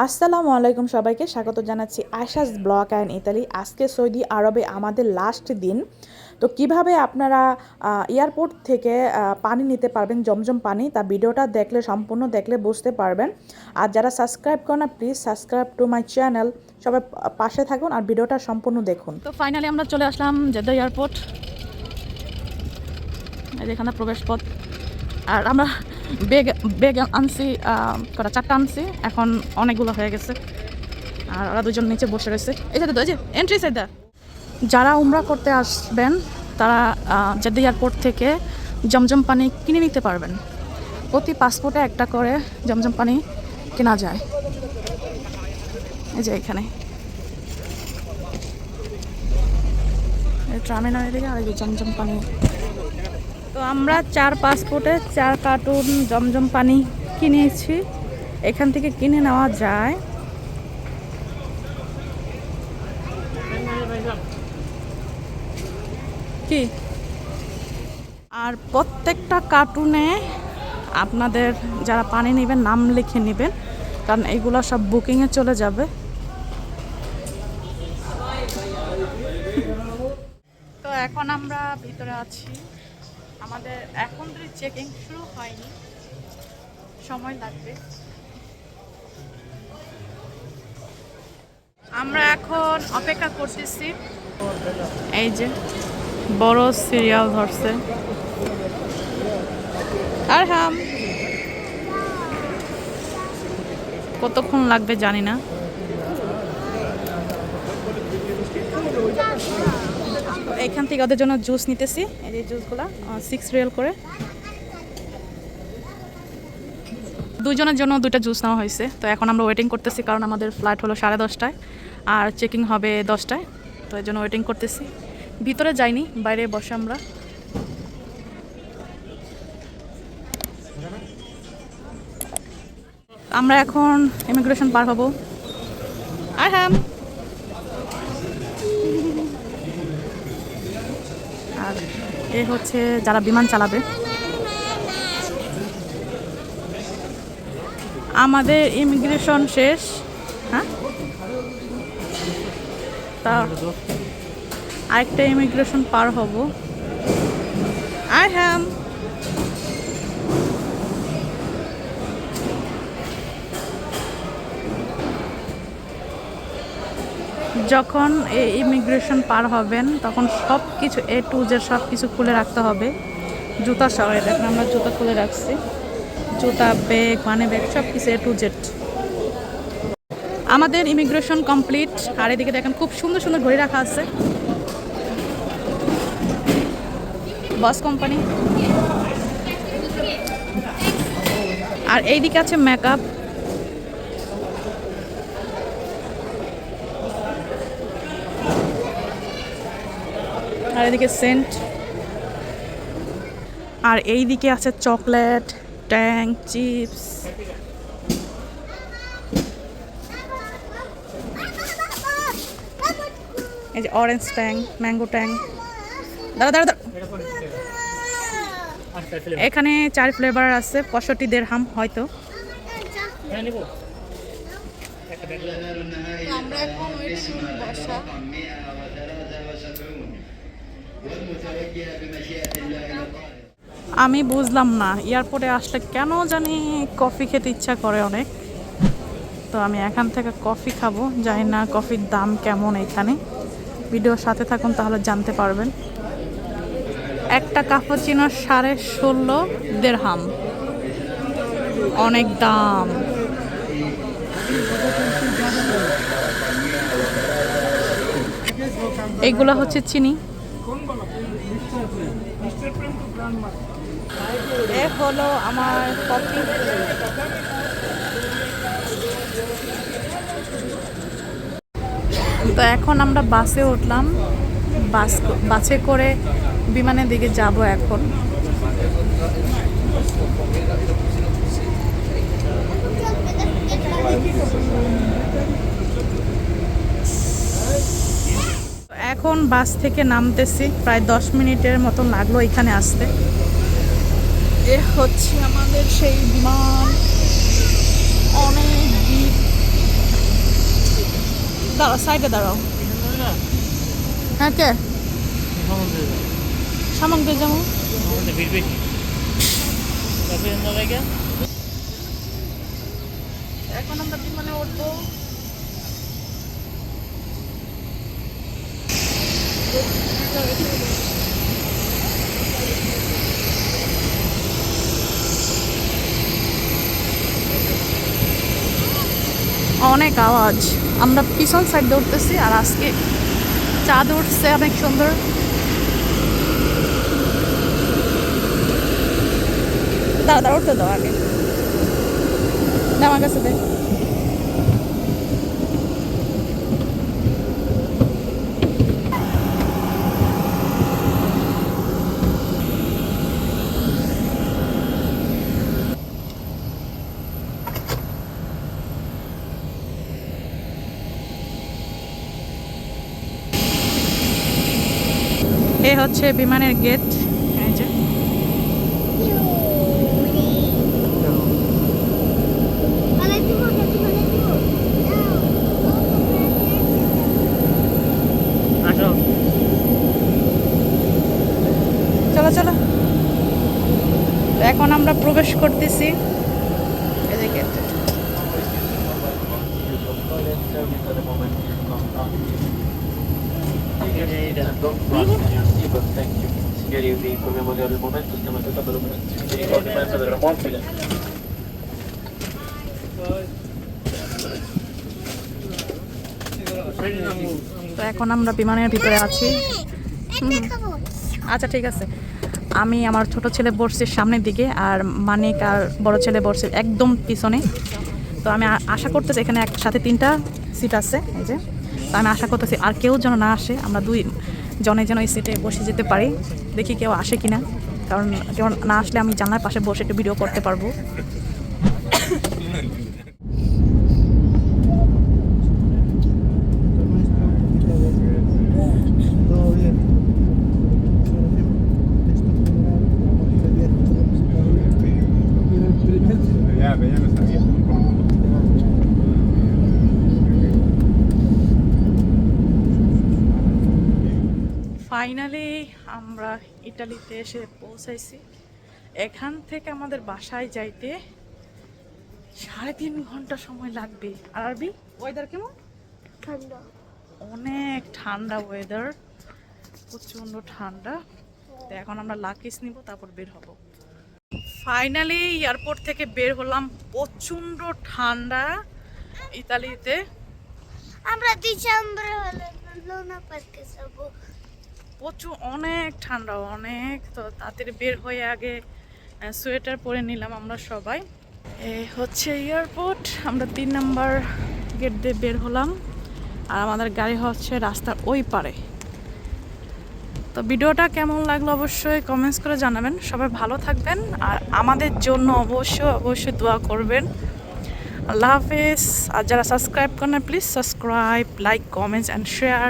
আসসালামু আলাইকুম সবাইকে, স্বাগত জানাচ্ছি আশাস ব্লক অ্যান্ড ইতালি। আজকে সৌদি আরবে আমাদের লাস্ট দিন। তো কীভাবে আপনারা এয়ারপোর্ট থেকে পানি নিতে পারবেন, জমজম পানি, তা ভিডিওটা দেখলে, সম্পূর্ণ দেখলে বুঝতে পারবেন। আর যারা সাবস্ক্রাইব করেন না please subscribe to my channel সবাই পাশে থাকুন আর ভিডিওটা সম্পূর্ণ দেখুন। তো ফাইনালি আমরা চলে আসলাম জেদ্দা এয়ারপোর্ট এখানে প্রবেশ পথ আর আমরা বেগ বেগ আনছি কটা চারটা আনছি। এখন অনেকগুলো হয়ে গেছে। আর ওরা দুজন নিচে বসে রয়েছে। এই যে এই যে এন্ট্রি সাইডা যারা উমরা করতে আসবেন তারা আহ, এয়ারপোর্ট থেকে জমজম পানি কিনে নিতে পারবেন। প্রতি পাসপোর্টে একটা করে জমজম পানি কেনা যায়। এই যে এখানে। ট্রামে না এদিকে আর জমজম পানি তো আমরা চার পাসপোর্টে, চার কার্টুন, জমজম পানি কিনেছি। এখান থেকে কিনে নেওয়া যায়। কি? আর প্রত্যেকটা কার্টুনে আপনাদের যারা পানি নেবেন, নাম লিখে নেবেন, কারণ এইগুলো সব বুকিংয়ে চলে যাবে। তো এখন আমরা ভিতরে আছি। আমাদের এখন তো চেকিং শুরু হয়নি। সময় লাগবে। আমরা এখন অপেক্ষা করতেছি। এই যে বড় সিরিয়াল ধরছে। আর হাম কতক্ষণ লাগবে জানি না। এইখান থেকে ওদের জন্য জুস নিতেছি, এই যে জুসগুলো সিক্স রিয়েল করে। দুজনের জন্য দুইটা জুস নেওয়া হয়েছে। তো এখন আমরা ওয়েটিং করতেছি, কারণ আমাদের ফ্লাইট হলো সাড়ে দশটায়, আর চেকিং হবে দশটায়। তো এই জন্য ওয়েটিং করতেছি। ভিতরে যাইনি, বাইরে বসে আমরা। আমরা এখন ইমিগ্রেশন পার হব। আর হ্যাঁ এ হচ্ছে যারা বিমান চালাবে। আমাদের ইমিগ্রেশন শেষ। হ্যাঁ? আরেকটা ইমিগ্রেশন পার হব। আই হ্যাঁ যখন এই ইমিগ্রেশন পার হবেন, তখন সব কিছু এ টু জেড সব কিছু খুলে রাখতে হবে। জুতা সহ দেখেন আমরা জুতা খুলে রাখছি। জুতা ব্যাগ মানে ব্যাগ সব কিছু এ টু জেড আমাদের ইমিগ্রেশন কমপ্লিট আর এদিকে দেখেন খুব সুন্দর সুন্দর ঘড়ি রাখা আছে। বাস কোম্পানি আর এইদিকে আছে মেকআপ আর এদিকে সেন্ট। আর এই দিকে আছে চকলেট, ট্যাং, চিপস। এই যে অরেঞ্জ ট্যাং ম্যাঙ্গো ট্যাং দাঁড়া দাঁড়া এখানে চার ফ্লেভার আছে, পঁয়ষট্টি দেড় হাম হয়তো। আমরা এখন আমি বুঝলাম না, এয়ারপোর্টে আসলে কেন জানি কফি খেতে ইচ্ছা করে অনেক। তো আমি এখান থেকে কফি খাব, জানি না কফির দাম কেমন এখানে। ভিডিওর সাথে থাকুন, তাহলে জানতে পারবেন। একটা কাপুচিনো সাড়ে ষোলো দেড়হাম অনেক দাম। এইগুলো হচ্ছে চিনি। এ হলো আমার কফি তো এখন আমরা বাসে উঠলাম। বাস বাসে করে বিমানের দিকে যাব এখন। এখন বাস থেকে নামতেছি প্রায় দশ মিনিটের মতন লাগল এখানে আসতে। এ হচ্ছে আমাদের সেই বিমান। অনেক ভিড়। দাঁড়াও সাইডে দাঁড়াও। হ্যাঁ কে? সামগ্রী যেমন এখন আমরা বিমানে উঠবো। অনেক আওয়াজ। আমরা পিছন সাইড দিয়ে উঠতেছি আর আজকে চাঁদ উঠছে অনেক সুন্দর। দাঁড়া দাঁড়া, উঠতে দাও আগে। আমার কাছে দে। এ হচ্ছে বিমানের গেট চলো চলো এখন আমরা প্রবেশ করতেছি এই যে gate Signori, vi al momento stiamo aspettando l'operazione di. তো এখন আমরা বিমানের ভিতরে আছি। আচ্ছা ঠিক আছে। আমি আমার ছোট ছেলে বসছে সামনের দিকে আর মানিক আর বড় ছেলে বসছে একদম পিছনে। তো আমি আশা করতেছি এখানে একসাথে তিনটা সিট আছে এই যে। তো আমি আশা করতেছি আর কেউ যেন না আসে, আমরা দুই জনে যেন এই সিটে বসে যেতে পারি, দেখি কেউ আসে কিনা। কারণ কেউ না আসলে আমি জানলার পাশে বসে একটু ভিডিও করতে পারব। ফাইনালি আমরা ইটালিতে এসে পৌঁছাইছি। এখান থেকে আমাদের বাসায় যাইতে সাড়ে তিন ঘণ্টা সময় লাগবে। আর আরবি? ওয়েদার কেমন? ঠান্ডা। অনেক ঠান্ডা ওয়েদার প্রচণ্ড ঠান্ডা। তো এখন আমরা লাকিস নিব তারপর বের হব। ফাইনালি এয়ারপোর্ট থেকে বের হলাম। প্রচণ্ড ঠান্ডা ইতালিতে আমরা ডিসেম্বরে হলে লুনা পার্কে যাব। প্রচুর, অনেক ঠান্ডা, অনেক তো তাড়াতাড়ি বের হয়ে আগে সোয়েটার পরে নিলাম আমরা সবাই। এ হচ্ছে এয়ারপোর্ট, আমরা তিন নাম্বার গেট দিয়ে বের হলাম। আর আমাদের গাড়ি হচ্ছে রাস্তার ওই পারে। তো ভিডিওটা কেমন লাগল অবশ্যই কমেন্টস করে জানাবেন। সবাই ভালো থাকবেন আর আমাদের জন্য অবশ্যই অবশ্যই দোয়া করবেন। আল্লাহ হাফেজ। আর যারা সাবস্ক্রাইব করেন please subscribe like comments and share